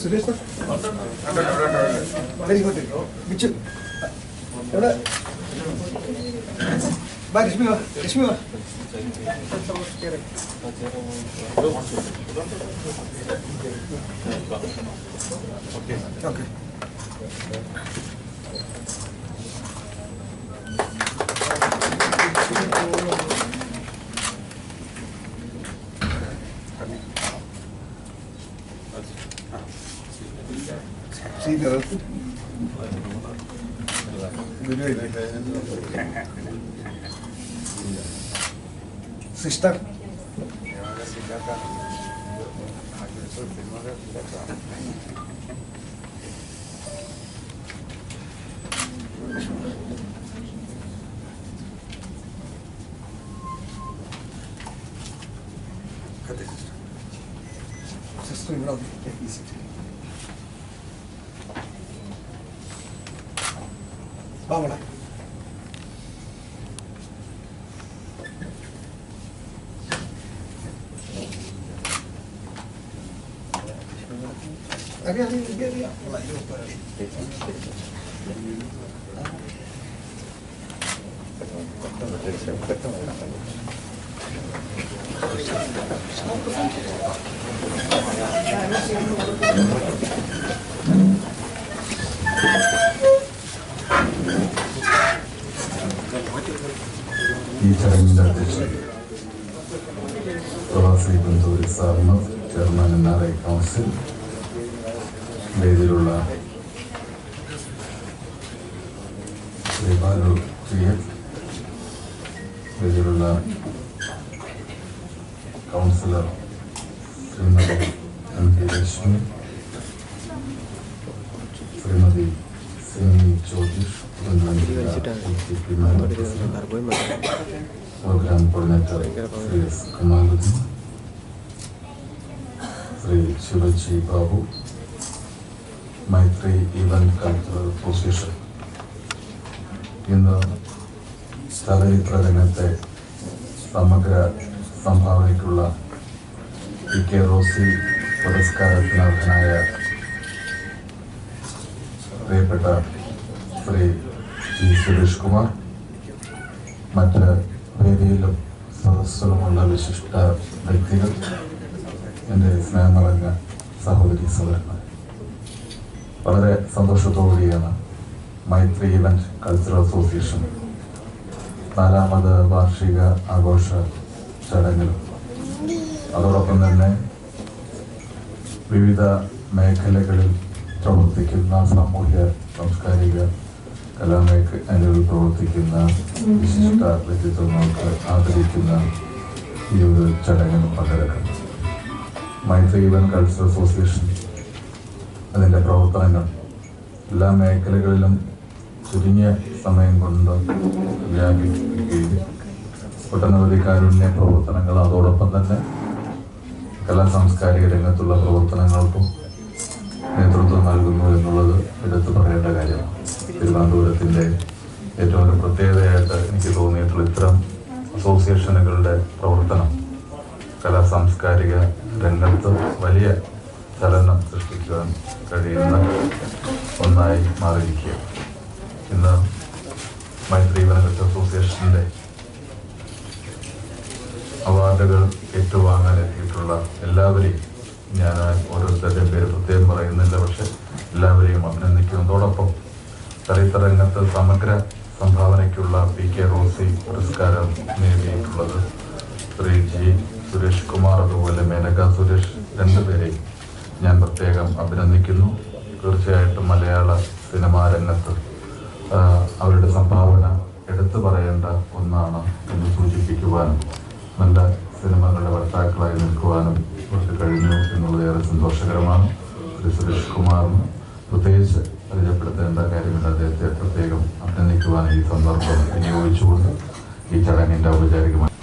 സുരേഷ് വളരെ ഇങ്ങോട്ട് ബിച്ചു എവിടെ വാ രശ്മി വാ രശ്മി വാ okay sigara tut. Güle güle. Sıçtan. Kadir. Ses biraz. Vamos lá. Gracias. അധ്യക്ഷൻ പ്രവാസി ബന്ധൂരി സാറിന് chairman N R I council വേദിയിലുള്ള Shri Balu T F വേദിയിലുള്ള councillor Shrimati M P Lakshmi Shrimati Jyothish programme coordinator Shri S Kamaluddin Shri Shivaji Babu Maithri event cultural association ഇന്ന് ചലച്ചിത്ര രംഗത്തെ സംഭാവനയ്ക്കുള്ള P K Rossi പുരസ്കാരത്തിന് അർഹനായ പ്രിയപ്പെട്ട Shri G Suresh Kumar മറ്റ് വേദിയിലും സദസ്സിലുമുള്ള വിശിഷ്ട വ്യക്തികൾ എന്റെ സ്നേഹം നിറഞ്ഞ സഹോദരി സഹോദരന്മാർ വളരെ സന്തോഷത്തോടുകൂടിയാണ് മൈത്രി ഇവന്റ് കൾച്ചറൽ അസോസിയേഷൻ നാലാമത് വാർഷിക ആഘോഷ ചടങ്ങിലും അതോടൊപ്പം തന്നെ വിവിധ മേഖലകളിൽ പ്രവർത്തിക്കുന്ന സാമൂഹ്യ സാംസ്കാരിക കലാമേഖലയിൽ പ്രവർത്തിക്കുന്ന വിശിഷ്ട വ്യക്തിത്വങ്ങൾക്ക് ആദരിക്കുന്ന ഈ ഒരു ചടങ്ങിൽ പങ്കെടുക്കുന്നത് മൈത്രി കൾച്ചർ കൾച്ചറൽ അസോസിയേഷൻ അതിന്റെ പ്രവർത്തനങ്ങൾ. എല്ലാ മേഖലകളിലും ചുരുങ്ങിയ സമയം കൊണ്ട് വ്യാപിക്കുകയും ഒട്ടനവധി കാരുണ്യ പ്രവർത്തനങ്ങൾ അതോടൊപ്പം തന്നെ കലാ സാംസ്കാരിക രംഗത്തുള്ള പ്രവർത്തനങ്ങൾക്കും നേതൃത്വം നൽകുന്നു എന്നുള്ളത് എടുത്തു പറയേണ്ട കാര്യമാണ്. തിരുവനന്തപുരത്തിന്റെ ഏറ്റവും ഒരു പ്രത്യേകതയായിട്ട് എനിക്ക് തോന്നിയിട്ടുള്ള ഇത്തരം അസോസിയേഷനുകളുടെ പ്രവർത്തനം കലാ സാംസ്കാരിക രംഗത്ത് വലിയ ചലനം സൃഷ്ടിക്കുവാൻ കഴിയുന്ന ഒന്നായി മാറിയിരിക്കുക ഇന്ന് മൈത്രി വനകത്ത് അസോസിയേഷന്റെ അവാർഡുകൾ ഏറ്റുവാങ്ങാൻ എത്തിയിട്ടുള്ള എല്ലാവരെയും ഞാൻ ഓരോരുത്തരുടെയും പേര് പ്രത്യേകം പറയുന്നില്ല പക്ഷെ എല്ലാവരെയും അഭിനന്ദിക്കുന്നതോടൊപ്പം ചരിത്ര രംഗത്ത് സമഗ്ര സംഭാവനയ്ക്കുള്ള പി കെ റോസി പുരസ്കാരം നേടിയിട്ടുള്ളത് ശ്രീ ജി സുരേഷ് കുമാർ അതുപോലെ മേനക സുരേഷ് രണ്ടുപേരെയും ഞാൻ പ്രത്യേകം അഭിനന്ദിക്കുന്നു. തീർച്ചയായിട്ടും മലയാള സിനിമാ രംഗത്ത് അവരുടെ സംഭാവന എടുത്തു പറയേണ്ട ഒന്നാണ് എന്ന് സൂചിപ്പിക്കുവാനും നല്ല സിനിമകളുടെ വർത്താക്കളായി നിൽക്കുവാനും ഇവർക്ക് കഴിഞ്ഞു എന്നുള്ളത് ഏറെ സന്തോഷകരമാണ്. ശ്രീ സുരേഷ് കുമാറിന് പ്രത്യേകിച്ച് പരിചയപ്പെടുത്തേണ്ട കാര്യമില്ല. അദ്ദേഹത്തെ പ്രത്യേകം അഭിനന്ദിക്കുവാൻ ഈ സന്ദർഭം വിനിയോഗിച്ചുകൊണ്ട് ഈ ചടങ്ങിന്റെ ഔപചാരികമായി